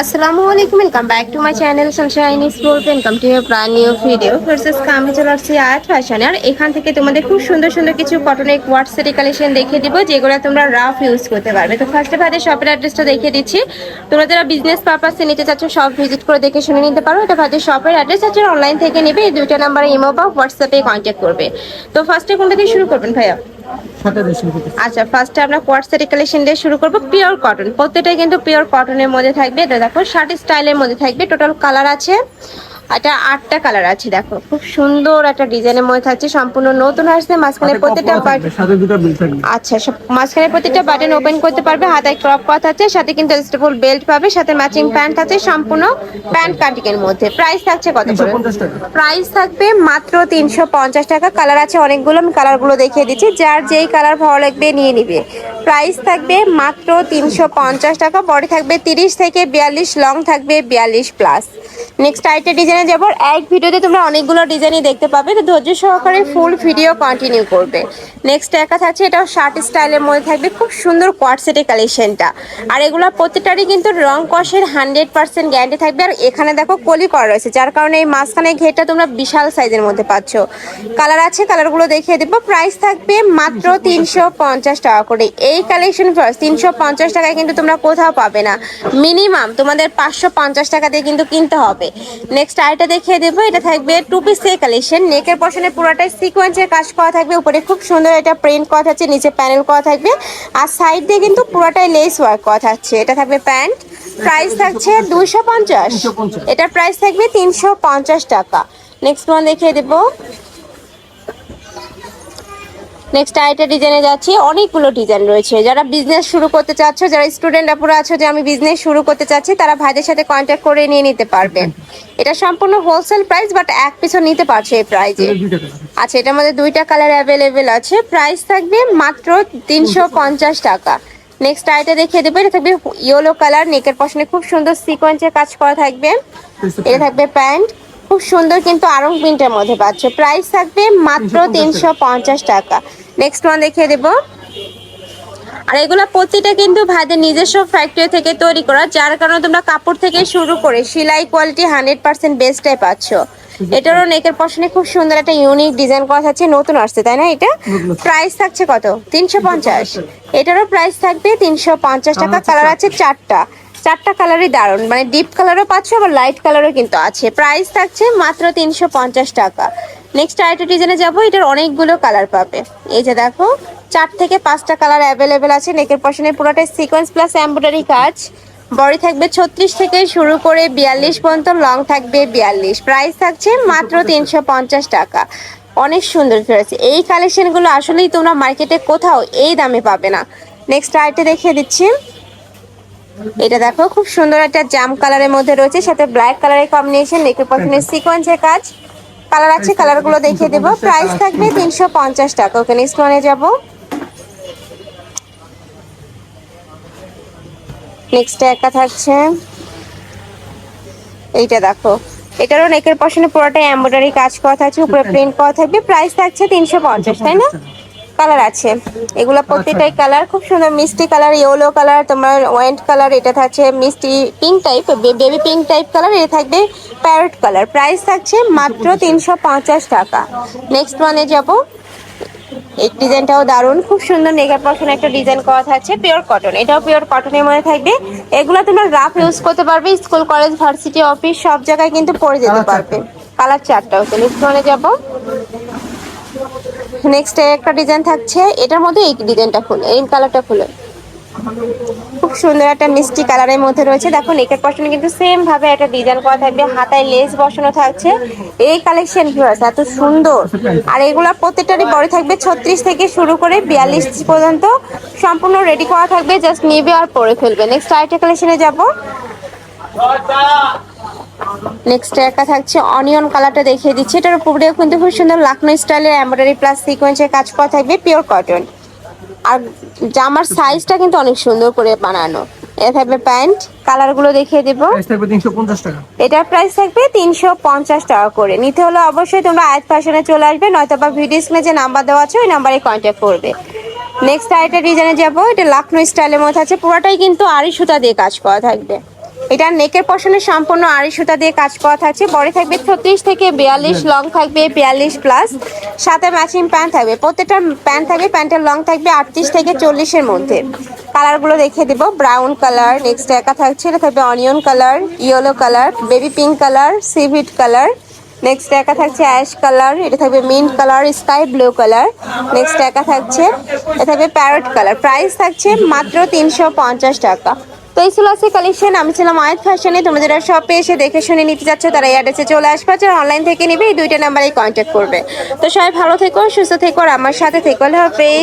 আসসালামু আলাইকুম welcome back to my channel sunshine school welcome to brand new video versus আমি চলে আসছি আয়াত ফ্যাশন আর এখান থেকে তোমাদের খুব সুন্দর সুন্দর কিছু কটনের কোয়ার্টসেটি কালেকশন দেখিয়ে দিব, যেগুলো তোমরা রাফ ইউজ করতে পারবে। তো ফার্স্টে ভাইদের শপের অ্যাড্রেসটা দেখিয়ে দিচ্ছি। তোমরা যারা বিজনেস পারপাসে নিতে চাচ্ছ সব ভিজিট করে দেখে শুনে নিতে পারো। এটা ভাইদের শপের অ্যাড্রেস আছে অনলাইন থেকে নেবে। এই দুইটা নাম্বারে ইমো বা হোয়াটসঅ্যাপে কন্ট্যাক্ট করবে। তো ফার্স্টে কোনটা দিয়ে শুরু করবেন ভাইয়া? আচ্ছা ফার্স্টে আমরা কোয়ার্ট সেটি কালেকশন দিয়ে শুরু করব পিওর কটন প্রত্যেকটাই কিন্তু পিওর কটনের মধ্যে থাকবে। এটা দেখো শার্ট স্টাইলের মধ্যে থাকবে। টোটাল কালার আছে এটা আটটা কালার আছে দেখো। খুব সুন্দর একটা ডিজাইনের মধ্যে থাকছে সম্পূর্ণ নতুন আসছে মাঝখানে প্রত্যেকটা আচ্ছা মাঝখানে প্রত্যেকটা বাটন ওপেন করতে পারবে হাতায় ক্রপ করা আছে সাথে কিন্তু স্টেবল বেল্ট পাবে সাথে ম্যাচিং প্যান্ট আছে সম্পূর্ণ প্যান্ট কাটিং এর মধ্যে। প্রাইস থাকছে কত করে? প্রাইস থাকবে মাত্র তিনশো পঞ্চাশ টাকা। কালার আছে অনেকগুলো আমি কালারগুলো দেখিয়ে দিচ্ছি। যার যেই কালার ভালো লাগবে নিয়ে নিবে। প্রাইস থাকবে মাত্র তিনশো পঞ্চাশ টাকা। বডি থাকবে তিরিশ থেকে বিয়াল্লিশ লং থাকবে বিয়াল্লিশ প্লাস নেক্সট আইটা ডিজাইনে যাব। এক ভিডিওতে তোমরা অনেকগুলো ডিজাইনই দেখতে পাবে। তো ধৈর্য সহকারে ফুল ভিডিও কন্টিনিউ করবে। নেক্সট একা থাকছে, এটাও শার্ট স্টাইলের মধ্যে থাকবে। খুব সুন্দর কোয়াট সেটের কালেকশনটা আর এগুলো প্রতিটারই কিন্তু রং কষের হান্ড্রেড পার্সেন্ট গ্যারান্টি থাকবে। আর এখানে দেখো কলি করা রয়েছে, যার কারণে এই মাঝখানে ঘেরটা তোমরা বিশাল সাইজের মধ্যে পাচ্ছ। কালার আছে কালারগুলো দেখিয়ে দেবো। প্রাইস থাকবে মাত্র তিনশো পঞ্চাশ টাকা করে। এই কালেকশন ফার্স্ট তিনশো পঞ্চাশ টাকায় কিন্তু তোমরা কোথাও পাবে না। মিনিমাম তোমাদের পাঁচশো পঞ্চাশ টাকা দিয়ে কিন্তু কিনতে হবে। নেক্সট আইটা দেখিয়ে দেবো এটা থাকবে টু পিসের কালেকশন নেকের পশনে পুরোটাই সিকোয়েন্সের কাজ করা থাকবে উপরে খুব সুন্দর এটা প্রিন্ট করা থাকছে নিচে প্যানেল করা থাকবে আর সাইড দিয়ে কিন্তু পুরোটাই লেস ওয়ার্ক করা থাকছে এটা থাকবে প্যান্ট প্রাইস থাকছে দুইশো পঞ্চাশ 250 এটার প্রাইস থাকবে তিনশো পঞ্চাশ টাকা নেক্সট ওয়ান দেখিয়ে দেবো। নেক্সট আইটা ডিজাইনে যাচ্ছি। অনেকগুলো ডিজাইন রয়েছে। যারা বিজনেস শুরু করতে চাচ্ছ যারা স্টুডেন্ট আপুরা আছো যে আমি বিজনেস শুরু করতে চাচ্ছি তারা ভাইদের সাথে কন্ট্যাক্ট করে নিয়ে নিতে পারবে। এটা সম্পূর্ণ হোলসেল প্রাইস বাট এক পিছু নিতে পারছে এই প্রাইজে আচ্ছা এটার মধ্যে দুইটা কালার অ্যাভেলেবেল আছে। প্রাইস থাকবে মাত্র তিনশো পঞ্চাশ টাকা। নেক্সট আইটা দেখিয়ে দেবো। এটা থাকবে ইয়েলো কালার নেকের পশনে খুব সুন্দর সিকোয়েন্সের কাজ করা থাকবে। এটা থাকবে প্যান্ট। খুব সুন্দর কিন্তু আরং প্রিন্টের মধ্যে পাচ্ছ। প্রাইস থাকবে মাত্র তিনশো পঞ্চাশ। টাকা। নেক্সট ওয়ান দেখিয়ে দেবো। আর এগুলো প্রতিটা কিন্তু ভাইদের নিজস্ব ফ্যাক্টরি থেকে তৈরি করা যার কারণে তোমরা কাপড় থেকে শুরু করে সেলাই কোয়ালিটি হান্ড্রেড পার্সেন্ট বেস্টটাই পাচ্ছ। এটারও নেকের পশনে খুব সুন্দর একটা ইউনিক ডিজাইন করা থাকছে নতুন আসছে তাই না এটা? প্রাইস থাকছে কত? তিনশো পঞ্চাশ। এটারও প্রাইস থাকবে তিনশো পঞ্চাশ টাকা। কালার আছে চারটা। চারটা কালারই দারুণ। মানে ডিপ কালারও পাচ্ছ, আবার লাইট কালারও কিন্তু আছে। প্রাইস থাকছে মাত্র তিনশো পঞ্চাশ টাকা। নেক্সট আরেকটা ডিজাইনে যাব, এটার অনেকগুলো কালার পাবে। এই যে দেখো, চার থেকে পাঁচটা কালার অ্যাভেলেবেল আছে নেকের পশনে পুরোটাই সিকোয়েন্স প্লাস এমব্রয়ডারি কাজ। বডি থাকবে ছত্রিশ থেকে শুরু করে বিয়াল্লিশ পর্যন্ত লং থাকবে বিয়াল্লিশ। প্রাইস থাকছে মাত্র তিনশো পঞ্চাশ টাকা। অনেক সুন্দর ফেরেছে এই কালেকশনগুলো আসলেই তোমরা মার্কেটে কোথাও এই দামে পাবে না। নেক্সট আরেকটা দেখিয়ে দিচ্ছি। এটা দেখো খুব সুন্দর একটা জাম কালারের মধ্যে রয়েছে সাথে ব্ল্যাক কালারের কম্বিনেশন নেকের পশনে সিকোয়েন্সের কাজ। কালার আছে কালারগুলো দেখিয়ে দেবো। প্রাইস থাকবে তিনশো পঞ্চাশ টাকা। ওকে নেক্সট ওয়ানে যাব। নেক্সট একটা থাকছে। এইটা দেখো। এটারও নেকের পশনে পুরোটাই এমব্রয়ডারি কাজ করা থাকছে উপরে প্রিন্ট করা থাকবে। প্রাইস থাকছে তিনশো পঞ্চাশ তাই না? কালার আছে। এগুলো প্রত্যেকটাই কালার খুব সুন্দর মিষ্টি কালার ইয়েলো কালার তোমার ওয়েন্ট কালার এটা থাকছে মিষ্টি pink type baby pink type colour এটা থাকবে প্যারট কালার। প্রাইস থাকছে মাত্র তিনশো পঞ্চাশ টাকা। নেক্সট ওয়ানে যাব। এই ডিজাইনটাও দারুণ খুব সুন্দর নেগার পশনে একটা ডিজাইন করা থাকছে পিওর কটন এটাও পিওর কটনের মধ্যে থাকবে। এগুলো তোমরা রাফ ইউজ করতে পারবে স্কুল কলেজ ভার্সিটি অফিস সব জায়গায় কিন্তু পরে যেতে পারবে। কালার চারটা ওকে নেক্সট ওয়ানে যাব। নেক্সট একটা ডিজাইন থাকছে, এটার মধ্যে এই ডিজাইনটা খুলে এই কালারটা খুলে খুব সুন্দর একটা মিষ্টি কালারের মধ্যে রয়েছে। দেখো নেকের পশনে কিন্তু সেম ভাবে একটা ডিজাইন করা থাকবে। হাতায় লেস বসানো থাকছে। এই কালেকশন ভিউয়ার্স এত সুন্দর। আর এগুলো প্রত্যেকটারই বড় থাকবে ছত্রিশ থেকে শুরু করে বিয়াল্লিশ পর্যন্ত। সম্পূর্ণ রেডি করা থাকবে জাস্ট নিবে আর পরে ফেলবে। নেক্সট আরেকটা কালেকশনে যাব। নেক্সট একটা থাকছে অনিয়ন কালারটা দেখিয়ে দিচ্ছি। এটার উপরে কিন্তু খুব সুন্দর লাকনো স্টাইলের এমব্রয়ডারি প্লাস সিকোয়েন্সের কাজ করা থাকবে পিওর কটন আর জামার সাইজটা কিন্তু অনেক সুন্দর করে বানানো। থাকবে প্যান্ট কালারগুলো দেখিয়ে দেবো। এটার প্রাইস থাকবে তিনশো পঞ্চাশ টাকা করে। নিতে হলে অবশ্যই তোমরা আয়াত ফ্যাশনে চলে আসবে নয়তো বা ভিডিও স্ক্রিনে যে নাম্বার দেওয়া আছে ওই নাম্বারে কন্ট্যাক্ট করবে। নেক্সট আরেকটা ডিজাইনে যাব এটা লাখনৌ স্টাইলের মধ্যে আছে পুরোটাই কিন্তু আড়ি সুতা দিয়ে কাজ করা থাকবে। এটা নেকের পশনে সম্পূর্ণ আড়ি সুতা দিয়ে কাজ করা থাকছে। বডি থাকবে ছত্রিশ থেকে বিয়াল্লিশ লং থাকবে বিয়াল্লিশ প্লাস সাথে ম্যাচিং প্যান্ট থাকবে। প্রত্যেকটা প্যান্ট থাকবে প্যান্টের লং থাকবে আটত্রিশ থেকে চল্লিশের মধ্যে। কালারগুলো দেখিয়ে দেবো। ব্রাউন কালার নেক্সট একা থাকছে। এটা থাকবে onion colour yellow colour baby pink colour সিভিট colour next একা থাকছে অ্যাশ কালার এটা থাকবে mint colour sky blue colour next একা থাকছে, এটা থাকবে প্যারট কালার প্রাইস থাকছে মাত্র তিনশো পঞ্চাশ টাকা। তো এই ছিল আছে কালেকশন আমি ছিলাম আয়াত ফ্যাশনে তোমরা যারা শপে এসে দেখে শুনে নিতে যাচ্ছ তারা এই অ্যাড্রেসে চলে আসবে যারা অনলাইন থেকে নিবে, এই দুইটা নাম্বারেই কন্ট্যাক্ট করবে। তো সবাই ভালো থেকো, সুস্থ থেকো, আর আমার সাথে থেকো। হাফেজ।